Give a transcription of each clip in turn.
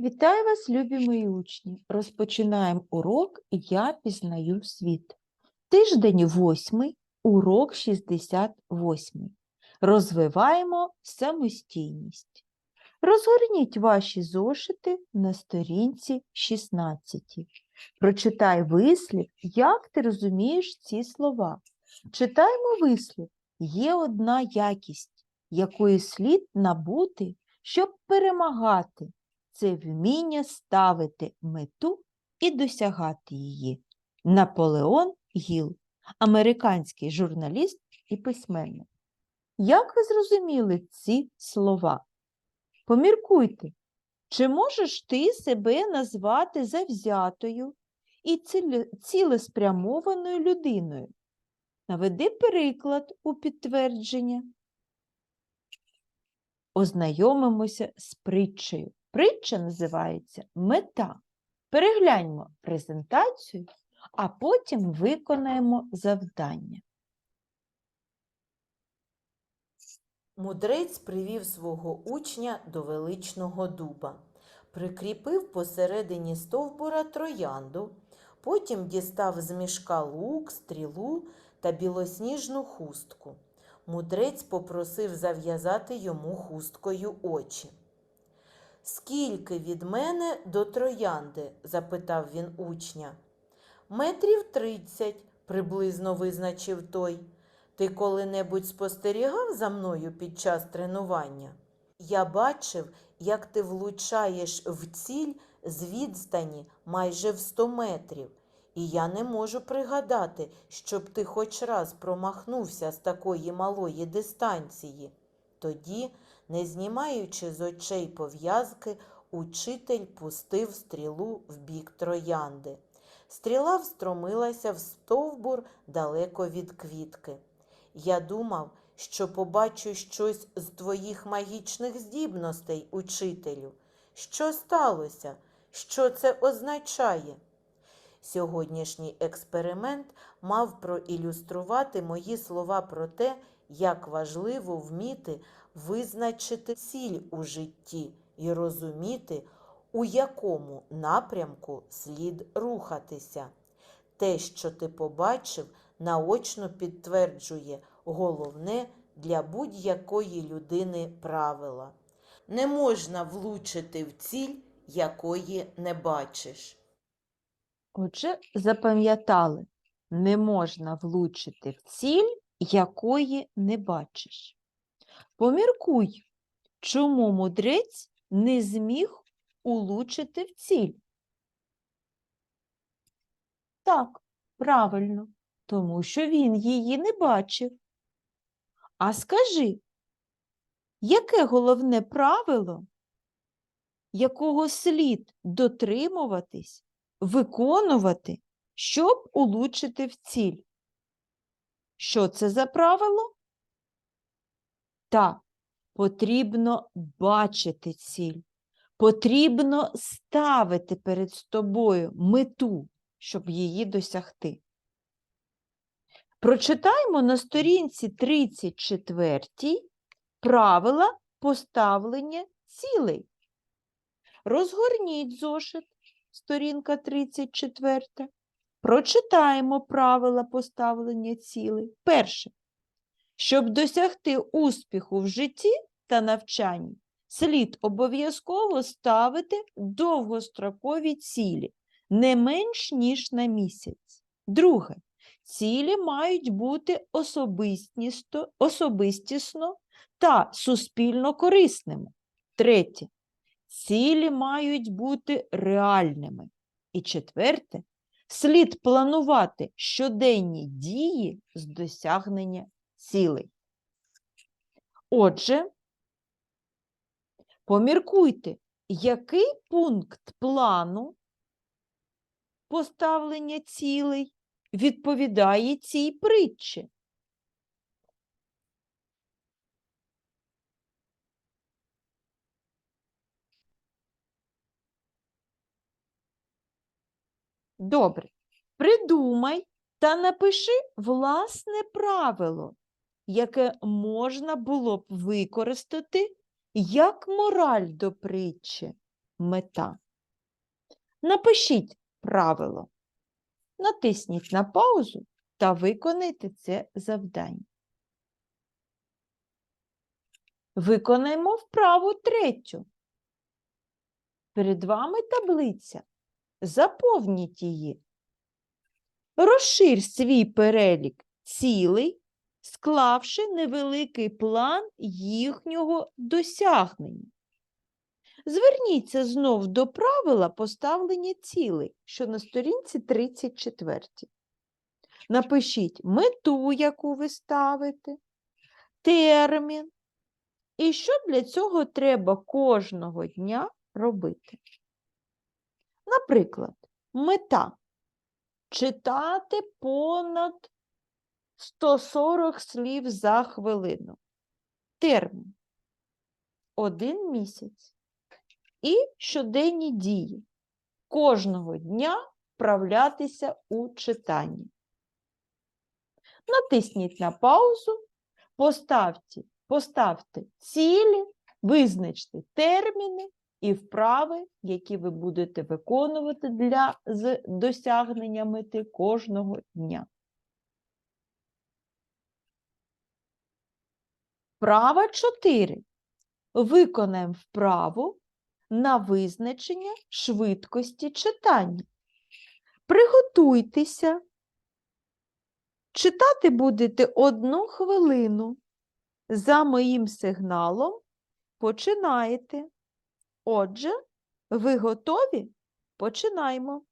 Вітаю вас, любі мої учні! Розпочинаємо урок Я пізнаю світ. Тиждень 8, урок 68. Розвиваємо самостійність. Розгорніть ваші зошити на сторінці 16. Прочитай вислів, як ти розумієш ці слова. Читаємо вислів. Є одна якість, якої слід набути, щоб перемагати це вміння ставити мету і досягати її. Наполеон Гіл, американський журналіст і письменник. Як ви зрозуміли ці слова? Поміркуйте, чи можеш ти себе назвати завзятою і цілеспрямованою людиною? Наведи приклад у підтвердження. Ознайомимося з притчею. Притча називається Мета. Перегляньмо презентацію, а потім виконаємо завдання. Мудрець привів свого учня до величного дуба, прикріпив посередині стовбура троянду, потім дістав з мішка лук, стрілу та білосніжну хустку. Мудрець попросив зав'язати йому хусткою очі. Скільки від мене до троянди? запитав він учня. Метрів тридцять, приблизно визначив той. Ти коли-небудь спостерігав за мною під час тренування? Я бачив, як ти влучаєш в ціль з відстані майже в 100 метрів, і я не можу пригадати, щоб ти хоч раз промахнувся з такої малої дистанції. Тоді, не знімаючи з очей пов'язки, учитель пустив стрілу в бік троянди. Стріла встромилася в стовбур далеко від квітки. Я думав, що побачу щось з твоїх магічних здібностей, учителю. Що сталося? Що це означає? Сьогоднішній експеримент мав проілюструвати мої слова про те, як важливо вміти визначити ціль у житті і розуміти, у якому напрямку слід рухатися. Те, що ти побачив, наочно підтверджує головне для будь-якої людини правила. Не можна влучити в ціль, якої не бачиш. Отже, запам'ятали, не можна влучити в ціль, якої не бачиш. Поміркуй, чому мудрець не зміг улучити в ціль. Так, правильно, тому що він її не бачив. А скажи, яке головне правило, якого слід дотримуватись, виконувати, щоб улучшити в ціль? Що це за правило? Так, потрібно бачити ціль, потрібно ставити перед тобою мету, щоб її досягти. Прочитаємо на сторінці 34 правила поставлення цілей. Розгорніть зошит, сторінка 34. Прочитаємо правила поставлення цілей. Перше. Щоб досягти успіху в житті та навчанні, слід обов'язково ставити довгострокові цілі, не менш ніж на місяць. Друге. Цілі мають бути особистісно та суспільно корисними. Третє. Цілі мають бути реальними. І четверте. Слід планувати щоденні дії з досягнення цілей. Отже, поміркуйте, який пункт плану поставлення цілей відповідає цій притчі? Добре. Придумай та напиши власне правило, яке можна було б використати як мораль до притчі. мета. Напишіть правило. Натисніть на паузу та виконайте це завдання. Виконаємо вправу третю. Перед вами таблиця. Заповніть її. Розшир свій перелік цілей, склавши невеликий план їхнього досягнення. Зверніться знов до правила поставлення цілей, що на сторінці 34. Напишіть мету, яку ви ставите, термін, і що для цього треба кожного дня робити. Наприклад, мета читати понад 140 слів за хвилину. Термін один місяць. І щоденні дії. Кожного дня вправлятися у читанні. Натисніть на паузу, поставте, поставте цілі, визначте терміни і вправи, які ви будете виконувати для з досягнення мети кожного дня. Вправа 4. Виконаємо вправу на визначення швидкості читання. Приготуйтеся. Читати будете одну хвилину. За моїм сигналом починаєте. Отже, ви готові? Починаємо.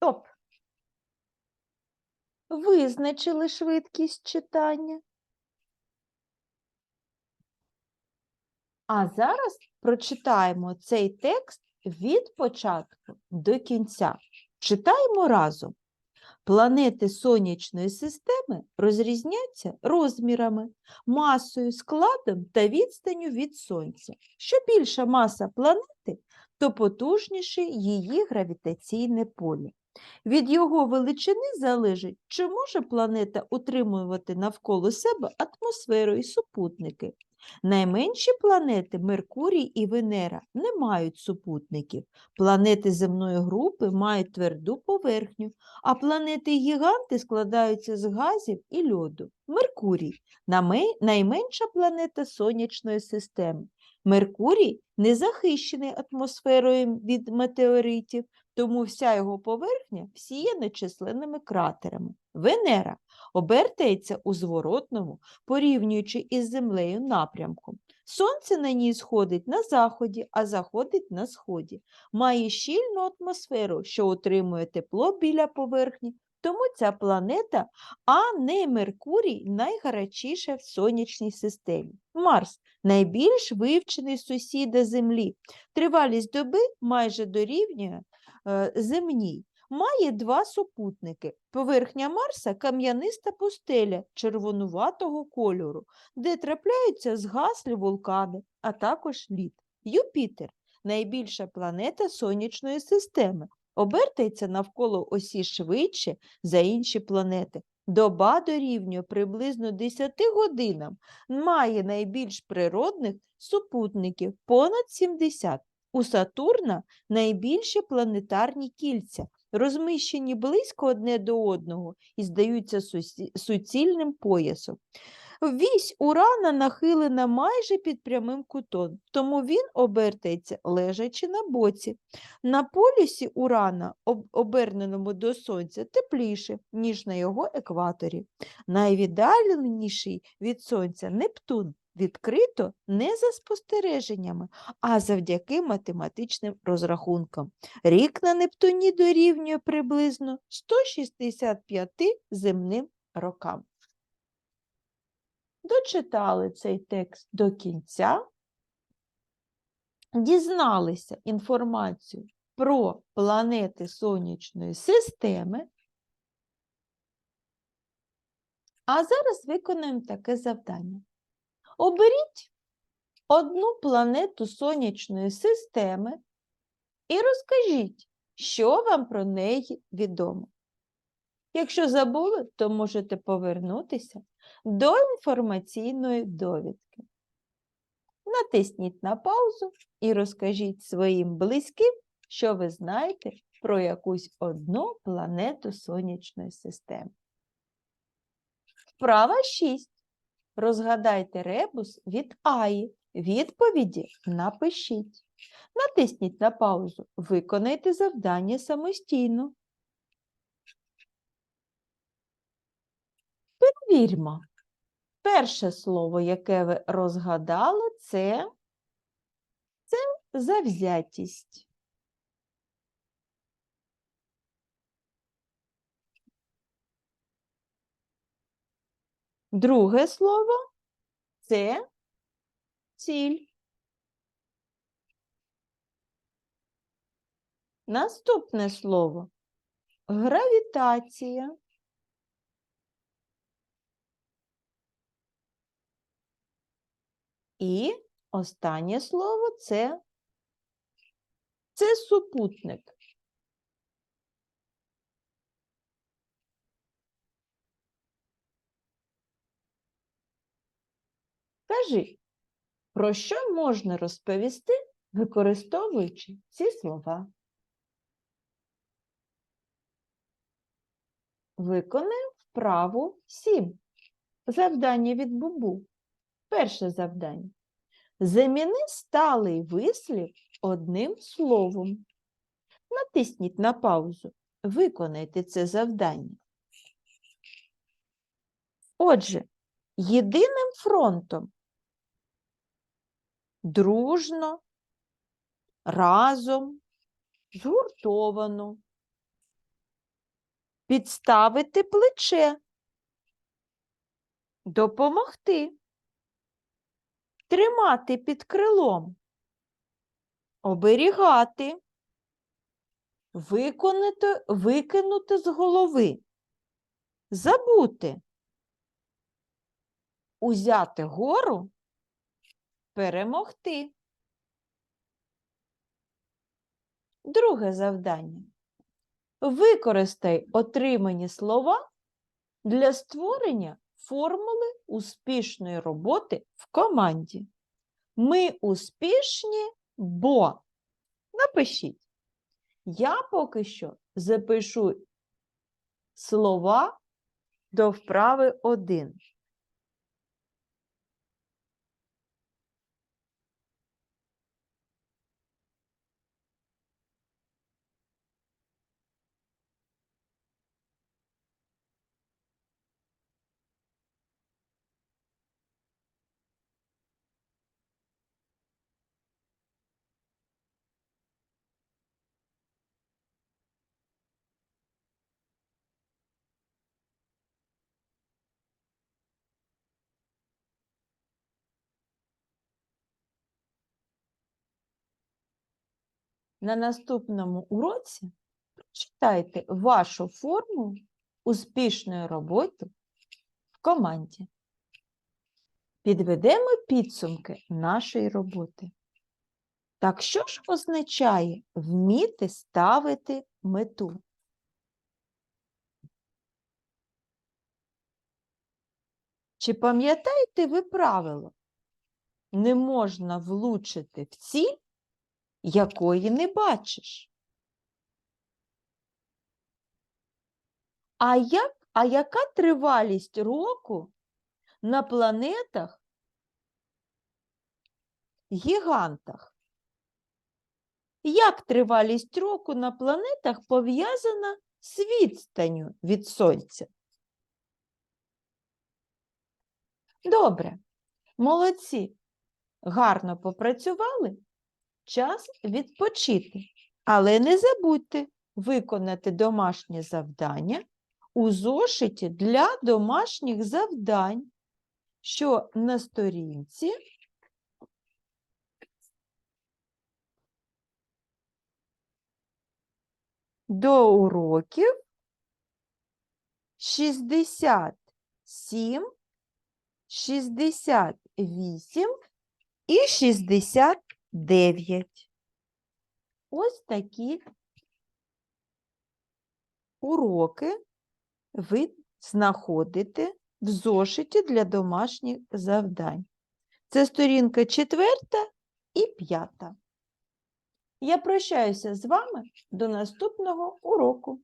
Стоп. Визначили швидкість читання. А зараз прочитаємо цей текст від початку до кінця. Читаємо разом. Планети сонячної системи розрізняються розмірами, масою, складом та відстанню від Сонця. Що більша маса планети, то потужніше її гравітаційне поле. Від його величини залежить, чи може планета утримувати навколо себе атмосферу і супутники. Найменші планети Меркурій і Венера не мають супутників. Планети земної групи мають тверду поверхню, а планети-гіганти складаються з газів і льоду. Меркурій найменша планета сонячної системи. Меркурій не захищений атмосферою від метеоритів, тому вся його поверхня всіяна численними кратерами. Венера обертається у зворотному, порівнюючи із Землею напрямку. Сонце на ній сходить на заході, а заходить на сході. Має щільну атмосферу, що утримує тепло біля поверхні, тому ця планета, а не Меркурій, найгарячіша в сонячній системі. Марс найбільш вивчений сусіда Землі. Тривалість доби майже дорівнює земній. Має два супутники. Поверхня Марса кам'яниста пустеля червонуватого кольору, де трапляються згаслі вулкани, а також лід. Юпітер найбільша планета сонячної системи. Обертається навколо осі швидше за інші планети. Доба дорівнює приблизно 10 годинам. Має найбільш природних супутників понад 70. У Сатурна найбільші планетарні кільця, розміщені близько одне до одного і здаються суцільним поясом. Вісь урана нахилена майже під прямим кутом, тому він обертається лежачи на боці. На полюсі урана, оберненому до сонця, тепліше, ніж на його екваторі. Найвіддаленіший від сонця Нептун відкрито не за спостереженнями, а завдяки математичним розрахункам. Рік на Нептуні дорівнює приблизно 165 земним рокам. Дочитали цей текст до кінця, дізналися інформацію про планети Сонячної системи. А зараз виконаємо таке завдання. Оберіть одну планету Сонячної системи і розкажіть, що вам про неї відомо. Якщо забули, то можете повернутися до інформаційної довідки. Натисніть на паузу і розкажіть своїм близьким, що ви знаєте про якусь одну планету Сонячної системи. Вправа 6. Розгадайте ребус від Аї. Відповіді напишіть. Натисніть на паузу. Виконайте завдання самостійно. Перевірмо. Перше слово, яке ви розгадали, це, це завзятість. Друге слово це ціль. Наступне слово гравітація. І останнє слово це, це супутник. Кажи, про що можна розповісти, використовуючи ці слова? Виконаємо вправу 7. Завдання від Бубу. Перше завдання. Заміни сталий вислів одним словом. Натисніть на паузу. Виконайте це завдання. Отже, єдиним фронтом дружно, разом, згуртовано. Підставити плече. Допомогти. Тримати під крилом. Оберігати. Виконати, викинути з голови. Забути. Узяти гору. Перемогти. Друге завдання. Використай отримані слова для створення формули успішної роботи в команді. Ми успішні, бо напишіть. Я поки що запишу слова до вправи 1. На наступному уроці прочитайте вашу форму успішної роботи в команді. Підведемо підсумки нашої роботи. Так що ж означає вміти ставити мету? Чи пам'ятаєте ви правило? Не можна влучити в ціль, якої не бачиш. А, як, а яка тривалість року на планетах гігантах. Як тривалість року на планетах пов'язана з відстанню від Сонця? Добре, молодці. Гарно попрацювали. Час відпочити. Але не забудьте виконати домашнє завдання у зошиті для домашніх завдань, що на сторінці до уроків 67, 68 і 69. Ось такі уроки ви знаходите в зошиті для домашніх завдань. Це сторінка четверта і п'ята. Я прощаюся з вами до наступного уроку.